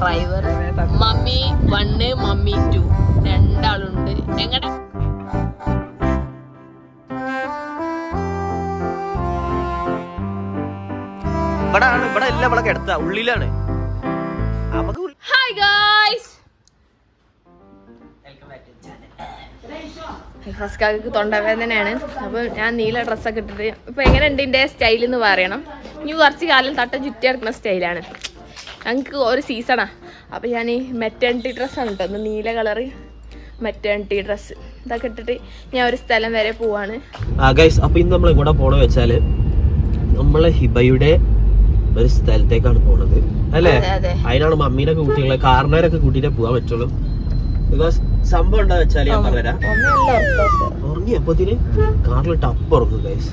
Driver mummy one mummy two രണ്ടാളുണ്ട്. ഇവിടെ ആണ് ഇവിടെ അല്ല ഇവിടെ കിടത്ത ഉള്ളിലാണ്. ഹായ് ഗായ്സ് തൊണ്ടവേദനയാണ്. അപ്പോൾ ഞാൻ നീല ഡ്രസ്സൊക്കെ ഇട്ടിട്ട് ഇപ്പോൾ എങ്ങനെയുണ്ട് എന്റെ സ്റ്റൈൽ എന്ന് പറയണം. ഇനി കുറച്ച് കാലം തട്ട ചുറ്റി കിടക്കുന്ന സ്റ്റൈലാണ് ഞങ്ങൾക്ക് ഒരു സീസണാ. അപ്പോൾ ഞാൻ ഈ മെറ്റേണിറ്റി ഡ്രസ്സാണ് കേട്ടോ ഒന്ന് നീല കളറ് മെറ്റേണിറ്റി ഡ്രസ്സ് ഇതൊക്കെ ഇട്ടിട്ട് ഞാൻ ഒരു സ്ഥലം വരെ പോവാണ്. അപ്പോൾ ഇന്ന് നമ്മൾ പോണ വെച്ചാൽ നമ്മളെ ഹിബയുടെ ഒരു സ്ഥലത്തേക്കാണ് പോണത്. അല്ലേ? അതെ, അതെ. അതിനാണ് മമ്മീനൊക്കെ കുട്ടികളെ കാർണേരൊക്കെ കൂട്ടിയിട്ടേ പോവാൻ പറ്റുള്ളൂ. ബിക്കോസ് സംഭവം എന്താ വെച്ചാൽ ഞാൻ പറഞ്ഞുതരാം. ഉറങ്ങി അപ്പത്തിന് കാറിൽ ടപ്പ് ഉറങ്ങും ഗൈസ്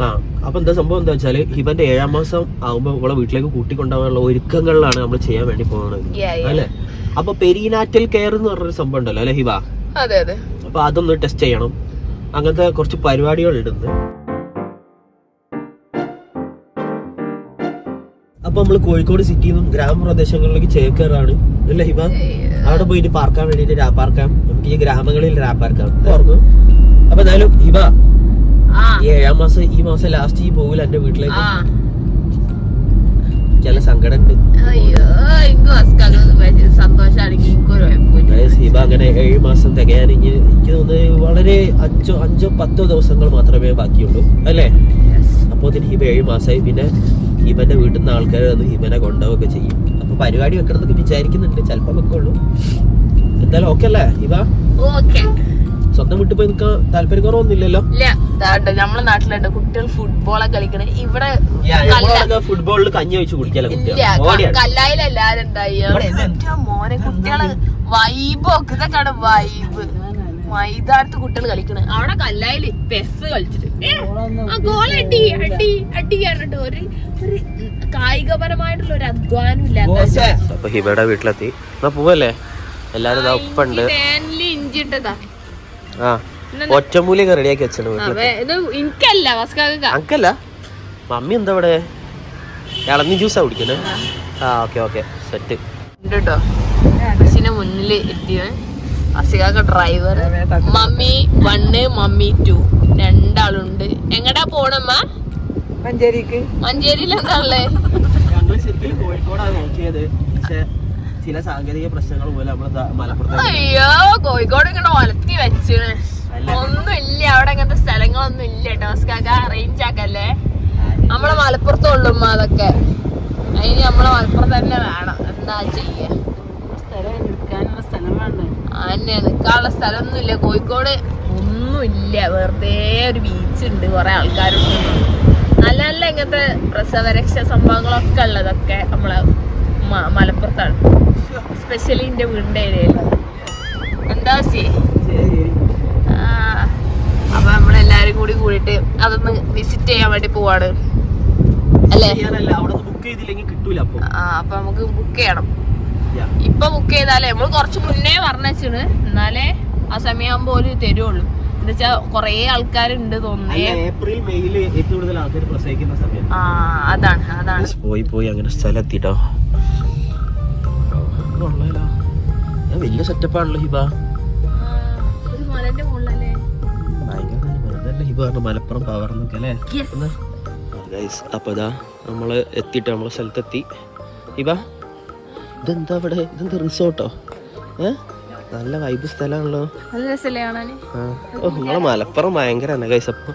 ആ. അപ്പൊ എന്താ സംഭവം എന്താ വെച്ചാൽ ഇവന്റെ ഏഴാം മാസം ആകുമ്പോ ഇവളെ വീട്ടിലേക്ക് കൂട്ടിക്കൊണ്ടുപോകാനുള്ള ഒരുക്കങ്ങളിലാണ് നമ്മൾ ചെയ്യാൻ വേണ്ടി പോകുന്നത്. അല്ലെ? അപ്പൊ പെരീനാറ്റൽ കെയർ എന്ന് പറഞ്ഞൊരു സംഭവം ഉണ്ടല്ലോ അല്ലെ ഹിബ? അതെ അതെ. അപ്പൊ അതൊന്ന് ടെസ്റ്റ് ചെയ്യണം. അങ്ങനത്തെ കുറച്ച് പരിപാടികൾ ഇടുന്നു. അപ്പൊ നമ്മൾ കോഴിക്കോട് സിറ്റിയിൽ നിന്നും ഗ്രാമപ്രദേശങ്ങളിലേക്ക് ചേക്കേറാണ്. അല്ലേ ഹിമ അവിടെ പോയിട്ട് പാർക്കാൻ വേണ്ടിട്ട് രാപ്പാർക്കാം നമുക്ക് ഈ ഗ്രാമങ്ങളിൽ രാപ്പാർക്കാം ഓർമ്മ? അപ്പൊ എന്തായാലും ഹിമ ഏഴാം മാസം ഈ മാസം ലാസ്റ്റ് ഈ പോകില്ല എന്റെ വീട്ടിലേക്ക്. ചില സങ്കടം ഹിബ അങ്ങനെ ഏഴ് മാസം തികയാൻ എനിക്ക് തോന്നുന്നത് വളരെ അഞ്ചോ അഞ്ചോ പത്തോ ദിവസങ്ങൾ മാത്രമേ ബാക്കിയുള്ളൂ. അല്ലേ? അപ്പോൾ ഇതിന് ഹിബ ഏഴ് മാസമായി പിന്നെ ഹിബന്റെ വീട്ടിൽ നിന്ന് ആൾക്കാർ വന്ന് ഹിബനെ കൊണ്ടുപോകൊക്കെ ചെയ്യും. അപ്പൊ പരിപാടി വെക്കണമെന്നൊക്കെ വിചാരിക്കുന്നുണ്ട്. ചിലപ്പോ വെക്കുള്ളൂ എന്തായാലും ഓക്കെ അല്ലേ ഹിബ? ഓക്കെ സ്വന്തം വീട്ടിൽ പോയി നിൽക്കാൻ താല്പര്യം കുറവൊന്നുമില്ലല്ലോ നമ്മളെ നാട്ടിലുണ്ട്. കുട്ടികൾ ഫുട്ബോളൊക്കെ കളിക്കണ ഇവിടെ ഫുട്ബോളിൽ കഞ്ഞി വെച്ച് കുടിക്കല ഇല്ല കുട്ടികൾ ക- ഓടിയാണ് കല്ലായിൽ എല്ലാരും ഉണ്ടായി. ഇവിടെ ഇല്ല. എന്റെ മോനെ കുട്ടികൾ വൈബ് ഒക്കെ ഇതൊക്കെയാണ് വൈബ് മൈതാനത്ത് കുട്ടികൾ കളിക്കണേ. അവിടെ കല്ലായിൽ പെസ് കളിച്ചിട്ട്. ആ ഗോൾ അടി അടി അടി പറഞ്ഞിട്ട് ഒരു ഒരു കായികപരമായിട്ടുള്ള ഒരു അധ്വാനം ഇല്ലാത്ത അപ്പൊ ഹിബയുടെ വീട്ടിലെത്തി. പോവല്ലേ? എല്ലാരും ഇതാ ഇഞ്ചിട്ടതാ ആ ഒറ്റമൂലിയൊക്കെ റെഡിയാക്കി വെച്ചു എനിക്കല്ല വസ്കാക്ക അങ്കല്ല മമ്മി എന്താ ഇവിടെ? ഇളന്നി ജ്യൂസാ കുടിക്കണേ. ആ. Okay okay. സെറ്റ്. ഉണ്ട് കേട്ടോ ബസ്സിന്റെ മുന്നിൽ എത്തിയ അസികാക്ക driver mummy one mummy two രണ്ടാളുണ്ട്. എങ്ങടാ പോണമ്മ മഞ്ചേരിക്ക്. മഞ്ചേരിയിൽ എന്താ ഉള്ളേ ഞങ്ങൾ ശരിക്കും കോഴിക്കോടാണ് നോക്കിയത്. പക്ഷെ ചില സാങ്കേതിക പ്രശ്നങ്ങൾ മൂലം നമ്മൾ മലപ്പുറത്ത് അയ്യോ കോഴിക്കോട് ഇങ്ങനെ ഒലത്തി വെച്ചാണ് ഒന്നും ഇല്ല അവിടെ അങ്ങനത്തെ സ്ഥലങ്ങളൊന്നും ഇല്ല ടോസ്കാക്ക അറേഞ്ച് ആക്കല്ലേ? നമ്മളെ മലപ്പുറത്തുള്ളൂ അതൊക്കെ. അതിന് നമ്മളെ മലപ്പുറത്ത് തന്നെ വേണം. എന്താ ചെയ്യാ? അതന്നെ നിൽക്കാനുള്ള സ്ഥലമൊന്നുമില്ല കോഴിക്കോട് ഒന്നുമില്ല. വെറുതെ ഒരു ബീച്ച് ഉണ്ട്. കുറെ ആൾക്കാരുണ്ട്. നല്ല നല്ല ഇങ്ങനത്തെ പ്രസവരക്ഷ സംഭവങ്ങളൊക്കെ ഉള്ളതൊക്കെ നമ്മളെ മലപ്പുറത്താണ്. സ്പെഷ്യലി എന്റെ വീടിന്റെ ഏരിയയിൽ എന്താ ശരി അപ്പൊ നമ്മളെല്ലാരും കൂടി കൂടിയിട്ട് അതൊന്ന് വിസിറ്റ് ചെയ്യാൻ വേണ്ടി പോവാണ്. അല്ലേ? ആ അപ്പൊ നമുക്ക് ബുക്ക് ചെയ്യണം. ഇപ്പൊ ബുക്ക് ചെയ്താലേ നമ്മൾ കുറച്ച് മുന്നേ പറഞ്ഞാണ് എന്നാലേ ആ സമയമാകുമ്പോ ഒരു തരുള്ളൂ എന്നുവെച്ചാ കൊറേ ആൾക്കാരുണ്ട് തോന്നുന്നു. ആ അതാണ് അതാണ്. പോയി പോയി അങ്ങനെ സ്ഥലം എത്തിട്ടോ വലിയ സെറ്റപ്പാണല്ലോ ഹിബ. ഹിബ മലപ്പുറം പവർ എന്നൊക്കെ അല്ലേ? ഗൈസ് അപ്പോൾ ഇതാ നമ്മൾ എത്തിയിട്ട് നമ്മളെ സ്ഥലത്തെത്തി. ഇവ ഇതെന്താ അവിടെ? ഇതെന്താ റിസോർട്ടോ ഏ? നല്ല വൈബ് സ്ഥലമാണല്ലോ. ഓ നമ്മളെ മലപ്പുറം ഭയങ്കര അപ്പോൾ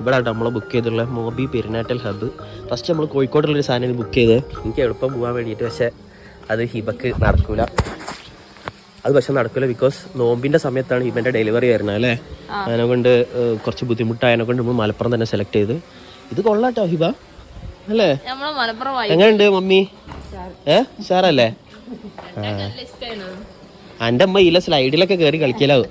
ഇവിടെ നമ്മൾ ബുക്ക് ചെയ്തിട്ടുള്ള മോബി പെരിനാട്ടൽ ഹബ്ബ് ഫസ്റ്റ് നമ്മൾ കോഴിക്കോടുള്ളൊരു സാധനം ബുക്ക് ചെയ്ത് എനിക്ക് എളുപ്പം പോകാൻ വേണ്ടിയിട്ട് പക്ഷേ അത് ഹിബക്ക് നടക്കൂല. അത് പക്ഷെ നടക്കില്ല ബിക്കോസ് നോമ്പിന്റെ സമയത്താണ് ഹിബന്റെ ഡെലിവറി വരുന്നത് അല്ലേ? അതിനെ കൊണ്ട് കുറച്ച് ബുദ്ധിമുട്ടായതിനെ കൊണ്ട് നമ്മൾ മലപ്പുറം തന്നെ സെലക്ട് ചെയ്ത്. ഇത് കൊള്ളാട്ടോ ഹിബ. അല്ലേ? എങ്ങനെയുണ്ട് മമ്മി? ഏ? സാറല്ലേ എന്റെ അമ്മ ഇല്ല സ്ലൈഡിലൊക്കെ കേറി കളിക്കലാവും.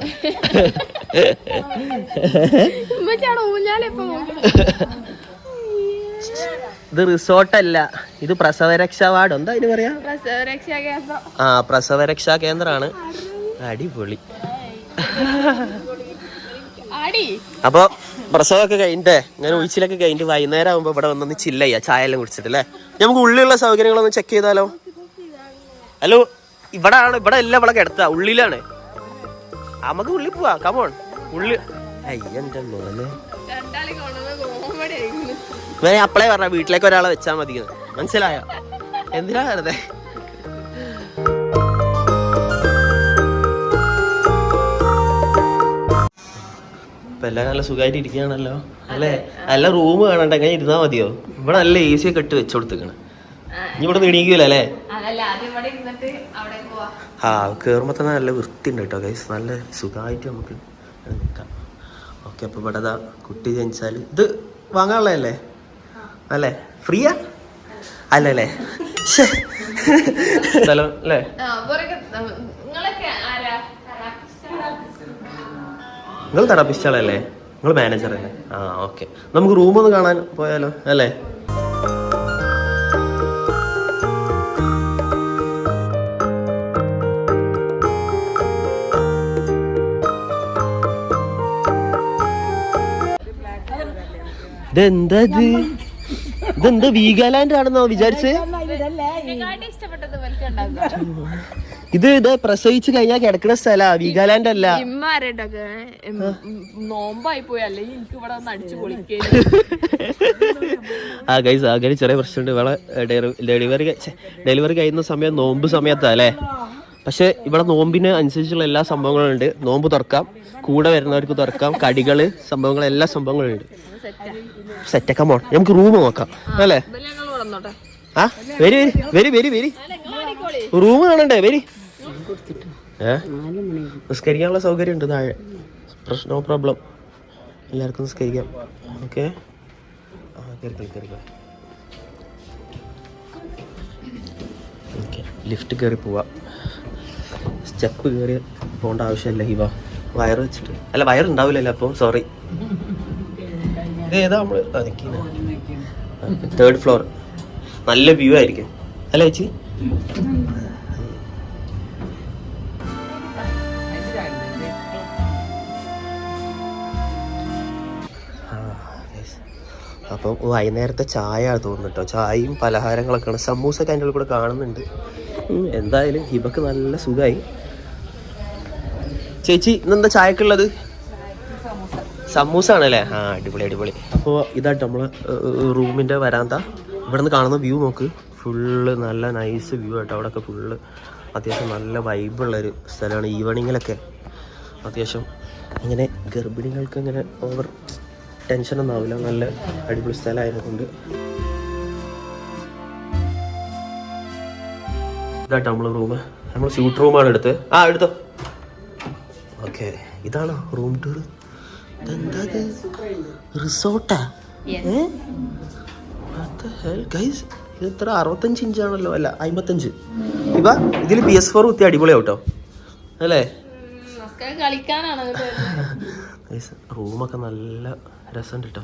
ഇത് റിസോർട്ടല്ല ഇത് പ്രസവരക്ഷാ വാർഡ്. എന്താ അതിന് പറയാ? ആ പ്രസവരക്ഷാ കേന്ദ്രമാണ് അടിപൊളി. അപ്പൊ പ്രസവമൊക്കെ കഴിഞ്ഞിട്ടേ ഇങ്ങനെ ഉഴിച്ചിലൊക്കെ കഴിഞ്ഞിട്ട് വൈകുന്നേരം ആകുമ്പോ ഇവിടെ വന്നൊന്ന് ചില്ല ചെയ്യാ ചായ എല്ലാം കുടിച്ചിട്ട് അല്ലേ? നമുക്ക് ഉള്ളിലുള്ള സൗകര്യങ്ങളൊന്ന് ചെക്ക് ചെയ്താലോ? ഹലോ ഇവിടെ ആണ് ഇവിടെ എല്ലാം ഇവിടെ കിടത്ത ഉള്ളിലാണ്. നമുക്ക് ഉള്ളിൽ പോവാ കമോൺ ഉള്ളി അയ്യന്റെ മോനെ. ഞാൻ അപ്പളേ പറഞ്ഞ വീട്ടിലേക്ക് ഒരാളെ വെച്ചാ മതി മനസ്സിലായോ? എന്തിനാ വെറുതെ? എല്ലാം നല്ല സുഖമായിട്ട് ഇരിക്കുകയാണല്ലോ അല്ലേ? നല്ല റൂം കാണണ്ട എങ്ങനെ ഇരുന്നാ മതിയോ? ഇവിടെ നല്ല എ സി ഒക്കെ ഇട്ട് വെച്ചു കൊടുത്തേക്കണ്. ഇനി ഇവിടെ നീണിക്കൂല അല്ലേ? അതല്ല ആദ്യം ഇവിടെ ഇരുന്നിട്ട് അവിടെ പോവാ. ആ കയറുമ്പോൾ തന്നെ നല്ല വൃത്തിയുണ്ട് കേട്ടോ ഗൈസ് നല്ല സുഖമായിട്ട് നമുക്ക് നിൽക്കാം. ഓക്കെ അപ്പോൾ ഇവിടെ കുട്ടി ജനിച്ചാൽ ഇത് വാങ്ങാനുള്ളതല്ലേ? അല്ലേ? ഫ്രീയാ? അല്ലല്ലേ. സ്ഥലം അല്ലേ? നിങ്ങൾ തെറാപ്പിസ്റ്റാളല്ലേ നിങ്ങൾ മാനേജർ അല്ലേ? ആ ഓക്കെ. നമുക്ക് റൂമൊന്ന് കാണാൻ പോയാലോ? അല്ലേ? ഇതെന്താ ഇത്? ഇതെന്താ വീഗാലാൻഡ് ആണെന്നോ വിചാരിച്ച്? ഇത് ഇത് പ്രസവിച്ച് കഴിഞ്ഞാൽ കിടക്കുന്ന സ്ഥലാ. വീഗാലാൻഡ് അല്ല. ആ. ഗൈസ് അങ്ങനെ ചെറിയ പ്രശ്നമുണ്ട്. ഡെലിവറി ഡെലിവറി കഴിയുന്ന സമയം നോമ്പ് സമയത്താ അല്ലേ? പക്ഷെ ഇവിടെ നോമ്പിന് അനുസരിച്ചുള്ള എല്ലാ സംഭവങ്ങളും ഉണ്ട് നോമ്പ് തുറക്കാം കൂടെ വരുന്നവർക്ക് തുറക്കാം കടികൾ സംഭവങ്ങൾ എല്ലാ സംഭവങ്ങളും ഉണ്ട് സെറ്റൊക്കെ പോകണം നമുക്ക് റൂം നോക്കാം അല്ലേ? ആ വരി വരി വരി വരി വരി. റൂം കാണണ്ടേ വരി. നിസ്കരിക്കാനുള്ള സൗകര്യം ഉണ്ട് താഴെ. പ്രശ്നോ പ്രോബ്ലം എല്ലാവർക്കും നിസ്കരിക്കാം. ഓക്കെ? ആ ഓക്കെ ലിഫ്റ്റ് കയറി പോവാം. സ്റ്റെപ്പ് കയറി പോകേണ്ട ആവശ്യമില്ല ഹിവ വയർ വെച്ചിട്ട്. അല്ല വയർ ഉണ്ടാവില്ലല്ലോ അപ്പോൾ സോറി ഏതാ നമ്മൾ തേർഡ് ഫ്ലോർ നല്ല വ്യൂ ആയിരിക്കും. അല്ലേ ചേച്ചി. അപ്പം വൈകുന്നേരത്തെ ചായ തോന്നുന്നു കേട്ടോ ചായയും പലഹാരങ്ങളൊക്കെയാണ്. സമൂസൊക്കെ അതിന്റെ ഉള്ളിൽ കൂടെ കാണുന്നുണ്ട്. എന്തായാലും ഹിബക്ക് നല്ല സുഖമായി ചേച്ചി ഇന്നെന്താ ചായക്കുള്ളത്? സമൂസ ആണല്ലേ ആ അടിപൊളി അടിപൊളി. അപ്പോൾ ഇതായിട്ട് നമ്മൾ റൂമിന്റെ വരാന്ത. ഇവിടെ നിന്ന് കാണുന്ന വ്യൂ നോക്ക്. ഫുള്ള് നല്ല നൈസ് വ്യൂ ആട്ടോ. അവിടെയൊക്കെ ഫുള്ള് അത്യാവശ്യം നല്ല വൈബുള്ളൊരു സ്ഥലമാണ്. ഈവനിങ്ങിലൊക്കെ അത്യാവശ്യം അങ്ങനെ ഗർഭിണികൾക്ക് അങ്ങനെ ഓവർ ടെൻഷനൊന്നും ആവില്ല. നല്ല അടിപൊളി സ്ഥലമായതുകൊണ്ട്. ഇതായിട്ട് നമ്മൾ റൂം നമ്മൾ സ്യൂട്ട് റൂമാണ് എടുത്ത് ആ എടുത്തോ. ഓക്കെ ഇതാണ് റൂം ടൂർ. എന്താ റിസോർട്ടാ? ഗൈസ് ഇത് ഇത്ര അറുപത്തഞ്ച് ഇഞ്ചാണല്ലോ അല്ല അമ്പത്തഞ്ച് ഇവ ഇതിൽ പി എസ് ഫോർ കുത്തി അടിപൊളിയാട്ടോ അല്ലേ? കളിക്കാനാണ് ഗൈസ് റൂമൊക്കെ നല്ല രസമുണ്ട് കേട്ടോ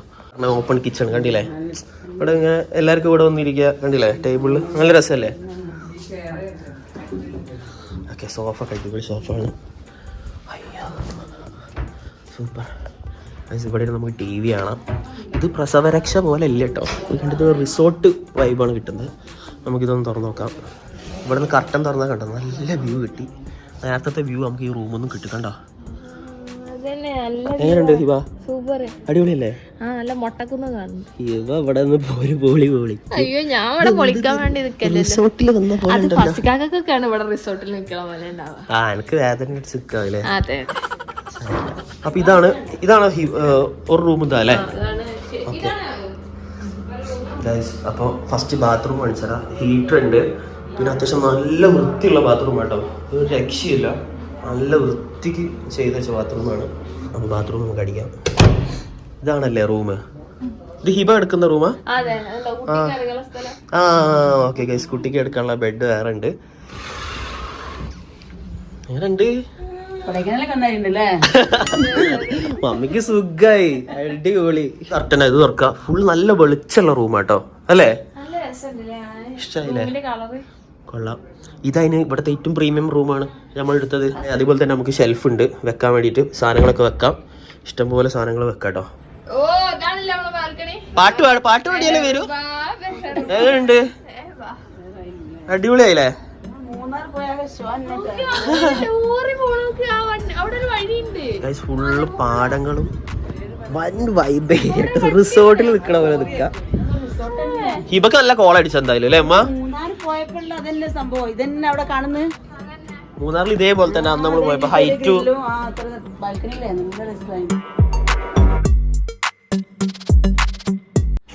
ഓപ്പൺ കിച്ചൺ കണ്ടില്ലേ? ഇവിടെ ഇങ്ങനെ എല്ലാവർക്കും ഇവിടെ വന്നിരിക്കുക കണ്ടില്ലേ? ടേബിളിൽ നല്ല രസമല്ലേ ഓക്കെ സോഫ അടിപൊളി സോഫ ആണ്. സൂപ്പർ. ഇവിടെ നമുക്ക് ടി വി കാണാം. ഇത് പ്രസവരക്ഷ പോലെ ഇല്ല കേട്ടോ ഇത് കണ്ടത് റിസോർട്ട് വൈബാണ് കിട്ടുന്നത്. നമുക്കിതൊന്ന് തുറന്നു നോക്കാം. ഇവിടെ നിന്ന് കർട്ടൻ തുറന്നാൽ കണ്ടോ? നല്ല വ്യൂ കിട്ടി. നേരത്തെ വ്യൂ നമുക്ക് ഈ റൂമൊന്നും കിട്ടി കണ്ടോ? അതന്നെ നല്ല എങ്ങനെയുണ്ട് ഹിബ സൂപ്പർ അടിപൊളിയല്ലേ? ആ നല്ല മൊട്ടക്കുന്ന കാണുന്നു. ഇവ ഇവിടെ നിന്ന് പോര് പോളി പോളി. അയ്യോ ഞാൻ ഇവിടെ പൊളിക്കാൻ വേണ്ടി നിൽക്കല്ലേ റിസോർട്ടിൽ വന്ന പോലെ ഇവിടെ റിസോർട്ടിൽ നിൽക്കണ പോലെ ഉണ്ടാവുക. ആ എനിക്ക് വേദന അടിച്ച് അതെ. അപ്പൊ ഇതാണ് ഇതാണ് ഒരു റൂം ഇതാ അല്ലേ? ഗൈസ് അപ്പോൾ ഫസ്റ്റ് ബാത്റൂം കാണിച്ചാൽ ഹീറ്റർ ഉണ്ട്. പിന്നെ അത്യാവശ്യം നല്ല വൃത്തിയുള്ള ബാത്റൂം കേട്ടോ. ഒരു രക്ഷയില്ല. നല്ല വൃത്തിക്ക് ചെയ്ത വെച്ച ബാത്റൂമാണ് അപ്പോൾ ബാത്റൂം നമുക്ക് അടിക്കാം. ഇതാണല്ലേ റൂം ഇത് ഹിബ എടുക്കുന്ന റൂമാ ആ? ഓക്കെ ഗൈസ് കുട്ടിക്ക് എടുക്കാനുള്ള ബെഡ് വേറെ ഉണ്ട്. വേറെ ഉണ്ട്? മമ്മിക്ക് സുഖായി. അടിപൊളി. കർട്ടന ഇത് തുറക്കാം. ഫുൾ നല്ല വെളിച്ചുള്ള റൂമാട്ടോ. അല്ലേ? ഇഷ്ടായില്ലേ കൊള്ളാം. ഇതതിന് ഇവിടുത്തെ ഏറ്റവും പ്രീമിയം റൂമാണ് നമ്മൾ എടുത്തത് അതുപോലെ തന്നെ നമുക്ക് ഷെൽഫ് ഉണ്ട്. വെക്കാൻ വേണ്ടിയിട്ട് സാധനങ്ങളൊക്കെ വെക്കാം. ഇഷ്ടംപോലെ സാധനങ്ങൾ വെക്കാട്ടോ. പാട്ട് പാട് പാട്ട് പാടിയാലേ വരൂ. എങ്ങനെയുണ്ട് അടിപൊളിയായില്ലേ? ലോറി പോണോക്ക് ആ വണ്ടി അവിടെ ഒരു വഴിയുണ്ട് ഗൈസ് ഫുള്ള് പാടങ്ങളും വൻ വൈബ് റിസോർട്ടിൽ നിൽക്കണ പോലെ നിൽക്ക ഹിബക്ക് നല്ല കോൾ അടിച്ചു എന്തായാലും അല്ലേ അമ്മ മൂന്നാറിൽ ഇതേപോലെ തന്നെ അന്ന് നമ്മൾ പോയപ്പോ ഹൈറ്റ്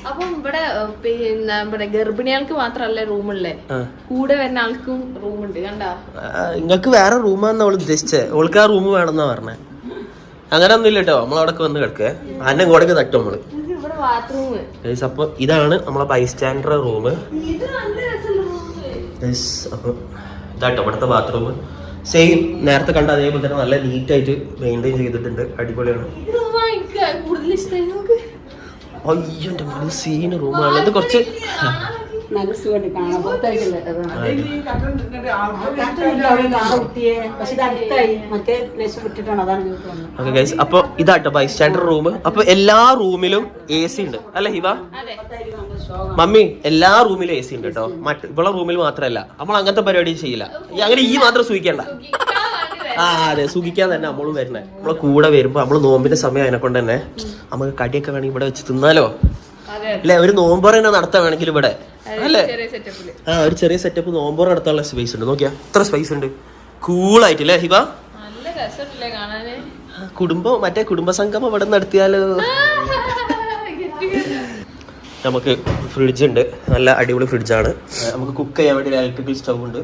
അപ്പം ഇവിടെ പിന്നെ ഇവിടെ ഗർഭിണികൾക്ക് മാത്രല്ല റൂമുള്ളേ. കൂടെ വരുന്ന ആൾക്കും റൂമുണ്ട് കണ്ടാ? നിങ്ങക്ക് വേറെ റൂമാന്ന് അവൾ ഉദ്ദേശിച്ചേ. ഓൾക്ക് ആ റൂം വേണമെന്നാ പറഞ്ഞേ. അങ്ങനെ ഒന്നും ഇല്ല കേട്ടോ നമ്മളവിടെ വന്ന് കിടക്കുക അന്നെ കൂടെ തട്ടും നമ്മൾ അപ്പൊ ഇതാണ് നമ്മളെ ബൈസ്റ്റാൻഡർ റൂം അപ്പൊ ഇതാട്ടോ ഇവിടുത്തെ ബാത്റൂം സെയിം നേരത്തെ കണ്ട അതേപോലെ തന്നെ നല്ല നീറ്റ് ആയിട്ട് മെയിന്റെയിൻ ചെയ്തിട്ടുണ്ട്. അടിപൊളിയാണ്. അയ്യോ എന്റെ സീൻ സീന് റൂമാണ് ഇത് കുറച്ച് നല്ല കൊണ്ട് കാണാം പുറത്തേക്ക് ഓക്കെ ഗൈസ് അപ്പൊ ഇതാട്ടോ ബൈ സ്റ്റാൻഡർ റൂം അപ്പൊ എല്ലാ റൂമിലും എ സി ഉണ്ട്. അല്ല ഹിവ അതെ. മമ്മി എല്ലാ റൂമിലും എ സി ഉണ്ട് കേട്ടോ. മറ്റ് ഇവളെ റൂമിൽ മാത്രമല്ല. നമ്മൾ അങ്ങനത്തെ പരിപാടി ചെയ്യില്ല. അങ്ങനെ ഈ മാത്രം വരാം. ആ അതെ. സുഖിക്കാൻ തന്നെ നമ്മളും വരണേ നമ്മളെ കൂടെ വരുമ്പോ നമ്മൾ നോമ്പിന്റെ സമയം അതിനെ കൊണ്ട് തന്നെ നമുക്ക് കടിയൊക്കെ വേണമെങ്കിൽ ഇവിടെ വെച്ച് തിന്നാലോ? അല്ലെ? ഒരു നോമ്പോറ തന്നെ നടത്താൻ വേണമെങ്കിൽ ഇവിടെ. അല്ലേ? ആ ഒരു ചെറിയ സെറ്റപ്പ് നോമ്പോറ നടത്താനുള്ള സ്പേസ് ഉണ്ട്. നോക്കിയാ എത്ര സ്പേസ് ഉണ്ട്? കൂളായിട്ട് അല്ലേ ഹിബ കുടുംബം മറ്റേ കുടുംബസംഗമം ഇവിടെ നടത്തിയാലോ? നമുക്ക് ഫ്രിഡ്ജ് ഉണ്ട്. നല്ല അടിപൊളി ഫ്രിഡ്ജാണ് നമുക്ക് കുക്ക് ചെയ്യാൻ വേണ്ടി ഇലക്ട്രിക്കൽ സ്റ്റൗ ഉണ്ട്.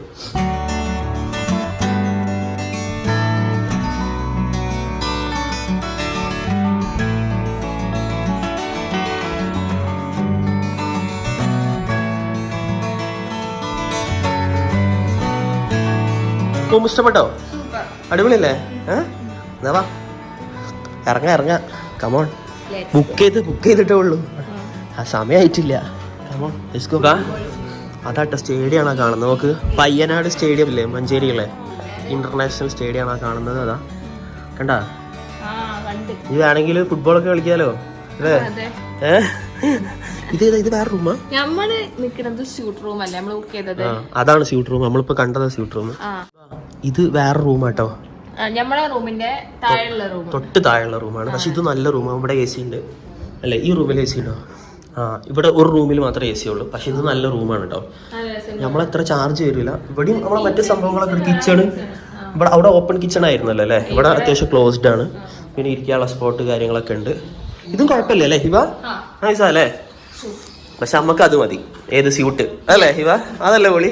റൂം ഇഷ്ടപ്പെട്ടോ? അടിപൊളിയല്ലേ? ഏഹ് എന്നാ വാ. ഇറങ്ങാ ഇറങ്ങാ. കമോൺ ബുക്ക് ചെയ്ത് ബുക്ക് ചെയ്തിട്ടേ ഉള്ളൂ. ആ സമയമായിട്ടില്ല കമോൺ ലെറ്റ്സ് കാ അതാട്ടോ സ്റ്റേഡിയം ആണ് കാണുന്നത്. നോക്ക് പയ്യനാട് സ്റ്റേഡിയം ഇല്ലേ? മഞ്ചേരിയിലെ? ഇന്റർനാഷണൽ സ്റ്റേഡിയം ആണ് കാണുന്നത് അതാ. കണ്ട? ആ കണ്ട്. ഇത് വേണമെങ്കിൽ ഫുട്ബോളൊക്കെ കളിക്കാലോ? അല്ലേ? ഇത് വേറെ റൂമാ? നമ്മൾ ഷൂട്ട് റൂം അല്ലേ? നമ്മൾ ബുക്ക് ചെയ്തത്. അതാണ് സ്യൂട്ട് റൂം നമ്മളിപ്പോ കണ്ടത് സ്യൂട്ട് റൂം ആ. ഇത് വേറെ റൂമാട്ടോ ആട്ടോ. നമ്മളെ റൂമിന്റെ താഴെയുള്ള റൂം തൊട്ട് താഴെയുള്ള റൂമാണ് പക്ഷെ ഇത് നല്ല റൂമാണ് ഇവിടെ എ സി ഉണ്ട്. അല്ലേ? ഈ റൂമിൽ എ സി ഉണ്ടോ? ആ ഇവിടെ ഒരു റൂമിൽ മാത്രമേ എ സി ഉള്ളൂ. പക്ഷെ ഇത് നല്ല റൂമാണ് കേട്ടോ നമ്മളെത്ര ചാർജ് വരില്ല. ഇവിടെയും നമ്മളെ മറ്റു സംഭവങ്ങളൊക്കെ കിച്ചണ് ഇവിടെ അവിടെ ഓപ്പൺ കിച്ചൺ ആയിരുന്നല്ലോ അല്ലേ? ഇവിടെ അത്യാവശ്യം ക്ലോസ്ഡ് ആണ്. പിന്നെ ഇരിക്കാനുള്ള സ്പോട്ട് കാര്യങ്ങളൊക്കെ ഉണ്ട്. ഇതും കുഴപ്പമില്ല അല്ലേ ഹിവ ആയിസാ നൈസാ അല്ലേ? പക്ഷെ നമുക്ക് അത് മതി. ഏത് സ്യൂട്ട് അല്ലേ ഹിവ അതല്ലേ പൊളി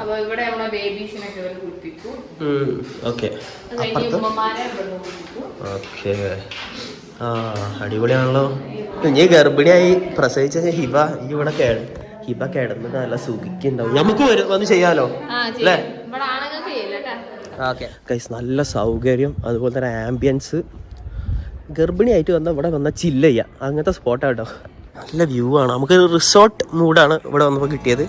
അപ്പൊ ഇവിടെ നമ്മളെ ബേബീസിനൊക്കെ ഇവർ കുളിപ്പിക്കും ഓക്കെ. ഉമ്മമാരെ ഇവിടെ കുളിപ്പിക്കും ഓക്കെ. ആ അടിപൊളിയാണല്ലോ. നീ ഗർഭിണിയായി പ്രസവിച്ച ഹിബ ഈ ഇവിടെ ഹിബ കേടുന്നത് നല്ല സുഖിക്കുണ്ടാവും. നമുക്ക് വന്ന് ചെയ്യാലോ? അല്ലേ? കേട്ടാ. ഓക്കെ. നല്ല സൗകര്യം അതുപോലെ തന്നെ ആംബിയൻസ് ഗർഭിണിയായിട്ട് വന്ന ഇവിടെ വന്ന ചില്ല അങ്ങനത്തെ അങ്ങനത്തെ സ്പോട്ടാട്ടോ നല്ല വ്യൂ ആണ്. നമുക്ക് റിസോർട്ട് മൂഡാണ് ഇവിടെ വന്നപ്പോൾ കിട്ടിയത്.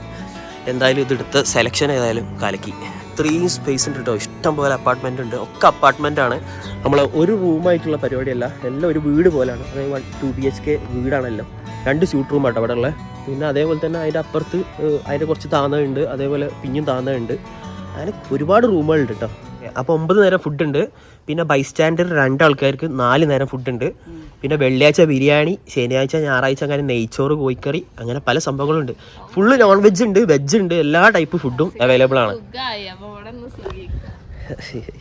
എന്തായാലും ഇതെടുത്ത് സെലക്ഷൻ ഏതായാലും കലക്കി. ഇത്രയും സ്പേസ് ഉണ്ട് കേട്ടോ ഇഷ്ടം പോലെ അപ്പാർട്ട്മെന്റ് ഉണ്ട്. ഒക്കെ അപ്പാർട്ട്മെന്റ് ആണ്. നമ്മൾ ഒരു റൂമായിട്ടുള്ള പരിപാടിയല്ല. എല്ലാം ഒരു വീട് പോലെയാണ് അതായത് ടു ബി എച്ച് കെ വീടാണല്ലോ. രണ്ട് സ്യൂട്ട് റൂം ആട്ടോ അവിടെ ഉള്ളത്. പിന്നെ അതേപോലെ തന്നെ അതിന്റെ അപ്പുറത്ത് അതിന്റെ കുറച്ച് താന്നുണ്ട് അതേപോലെ പിഞ്ഞും താന്നുണ്ട് അങ്ങനെ ഒരുപാട് റൂമുകളുണ്ട് കേട്ടോ അപ്പോൾ ഒമ്പത് നേരം ഫുഡ് ഉണ്ട്. പിന്നെ ബൈസ്റ്റാൻഡർ രണ്ട് ആൾക്കാർക്ക് നാല് നേരം ഫുഡ് ഉണ്ട്. പിന്നെ വെള്ളിയാഴ്ച ബിരിയാണി ശനിയാഴ്ച ഞായറാഴ്ച അങ്ങനെ നെയ്ച്ചോറ് കോഴിക്കറി അങ്ങനെ പല സംഭവങ്ങളുണ്ട്. ഫുള്ള് നോൺ വെജ് ഉണ്ട് വെജ് ഉണ്ട് എല്ലാ ടൈപ്പ് ഫുഡും അവൈലബിൾ ആണ്.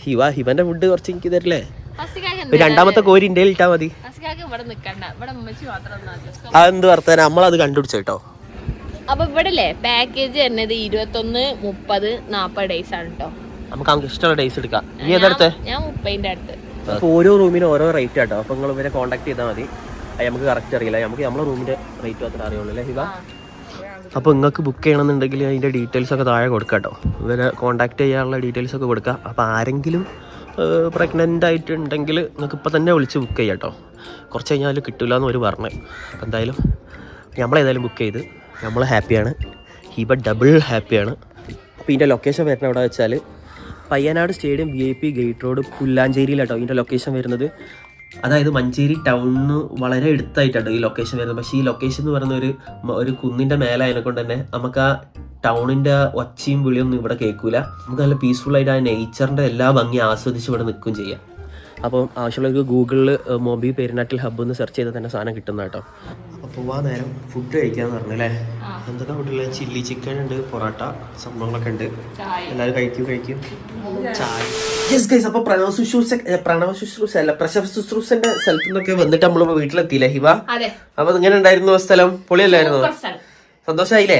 ഹിവ ഹിവന്റെ ഫുഡ് കുറച്ച് എനിക്ക് തരില്ലേ? രണ്ടാമത്തെ കോരി ഇന്ത്യയിൽ ഇട്ടാ മതി. അതെന്ത് വർത്താനം? നമ്മളത് കണ്ടുപിടിച്ച കേട്ടോ. അപ്പൊ ഇവിടെ അല്ലേ പാക്കേജ് വരുന്നത് ഇരുപത്തൊന്ന് മുപ്പത് നാപ്പത് ഡേയ്സ് ആണ് കേട്ടോ നമുക്ക് നമുക്ക് ഇഷ്ടമുള്ള ഡേയ്സ് എടുക്കാം നീ ഏതെടുത്തേ ഞാൻ മുപ്പതിന്റെ അടുത്ത്. അപ്പോൾ ഓരോ റൂമിന് ഓരോ റേറ്റ് ആട്ടോ. അപ്പൊ നിങ്ങൾ ഇവരെ കോൺടാക്ട് ചെയ്താൽ മതി. അത് നമുക്ക് കറക്റ്റ് അറിയില്ല. നമുക്ക് നമ്മളെ റൂമിന്റെ റേറ്റ് മാത്രമേ അറിയുള്ളൂ അല്ലേ ഹിബ? അപ്പോൾ നിങ്ങൾക്ക് ബുക്ക് ചെയ്യണമെന്നുണ്ടെങ്കിൽ അതിന്റെ ഡീറ്റെയിൽസ് ഒക്കെ താഴെ കൊടുക്കാം കേട്ടോ. ഇവരെ കോൺടാക്ട് ചെയ്യാനുള്ള ഡീറ്റെയിൽസ് ഒക്കെ കൊടുക്കുക അപ്പോൾ ആരെങ്കിലും പ്രഗ്നന്റ് ആയിട്ടുണ്ടെങ്കിൽ നിങ്ങൾക്ക് ഇപ്പൊ തന്നെ വിളിച്ച് ബുക്ക് ചെയ്യാം കേട്ടോ. കുറച്ച് കഴിഞ്ഞാൽ കിട്ടില്ല എന്ന് ഒരു പറഞ്ഞു. അപ്പോൾ എന്തായാലും നമ്മളേതായാലും ബുക്ക് ചെയ്ത് നമ്മൾ ഹാപ്പിയാണ് ഹിബ ഡബിൾ ഹാപ്പിയാണ് അപ്പോൾ ഇതിന്റെ ലൊക്കേഷൻ വരുന്നത് എവിടെ വെച്ചാൽ Payyanad stadium V I P gate road പുല്ലാഞ്ചേരിയിലാട്ടോ ഇതിന്റെ ലൊക്കേഷൻ വരുന്നത്. അതായത് മഞ്ചേരി ടൗണിന് വളരെ അടുത്തായിട്ടാണ് ഈ ലൊക്കേഷൻ വരുന്നത്. പക്ഷേ ഈ ലൊക്കേഷൻ എന്ന് പറയുന്ന ഒരു ഒരു കുന്നിന്റെ മേലായതിനെ കൊണ്ട് തന്നെ നമുക്ക് ആ ടൗണിന്റെ ഒച്ചയും വിളിയൊന്നും ഇവിടെ കേൾക്കില്ല നമുക്ക് നല്ല പീസ്ഫുൾ ആയിട്ട് ആ നേച്ചറിന്റെ എല്ലാ ഭംഗി ആസ്വദിച്ച് ഇവിടെ നിൽക്കുകയും ചെയ്യാം. അപ്പം ആവശ്യമുള്ളവർക്ക് ഗൂഗിളിൽ മൊബി പെരുന്നാട്ടിൽ ഹബ്ബ് എന്ന് സെർച്ച് ചെയ്താൽ തന്നെ സാധനം കിട്ടുന്ന കേട്ടോ. അപ്പോൾ ആ നേരം ഫുഡ് കഴിക്കാന്ന് പറഞ്ഞല്ലേ? എന്തൊക്കെ ഫുഡില്ല ചില്ലി ചിക്കൻ ഉണ്ട് പൊറോട്ട സംഭവങ്ങളൊക്കെ ഉണ്ട്. എല്ലാവരും കഴിക്കും കഴിക്കും. ചായ. യെസ് ഗൈസ് അപ്പോൾ പ്രണവ് ശുശ്രൂഷ പ്രണവ് ശുശ്രൂഷ അല്ല പ്രസവ ശുശ്രൂഷന്റെ സ്ഥലത്ത് നിന്നൊക്കെ വന്നിട്ട് നമ്മൾ വീട്ടിലെത്തിയില്ലേ ഹിവ അതെ. അപ്പൊ ഇങ്ങനെ ഉണ്ടായിരുന്നു സ്ഥലം? പൊളിയല്ലായിരുന്നു? സന്തോഷായില്ലേ?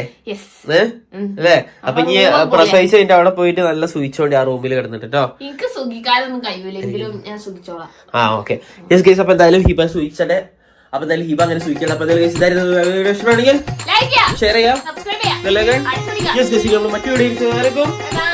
അല്ലേ? അപ്പൊ ഇനി പ്രസവിച്ച് അവിടെ പോയിട്ട് നല്ല സുഖിച്ചോണ്ട് ആ റൂമിൽ കിടന്നിട്ട് കേട്ടോ എനിക്ക് സുഖിക്കാനൊന്നും കഴിയൂലെങ്കിലും ഞാൻ സുഖിച്ചോളാം. ആ ഓക്കെ. യെസ് അപ്പൊ എന്തായാലും ഹിബ സുയിച്ചടെ അപ്പൊ എന്തായാലും ഹിബ അങ്ങനെ സുഖിക്കണം. അപ്പൊ എന്തായാലും ഇതായിരുന്നു ഇഷ്ടമാണെങ്കിൽ ഷെയർ ചെയ്യാം. യെസ് നമ്മൾ മറ്റു വീഡിയോസ്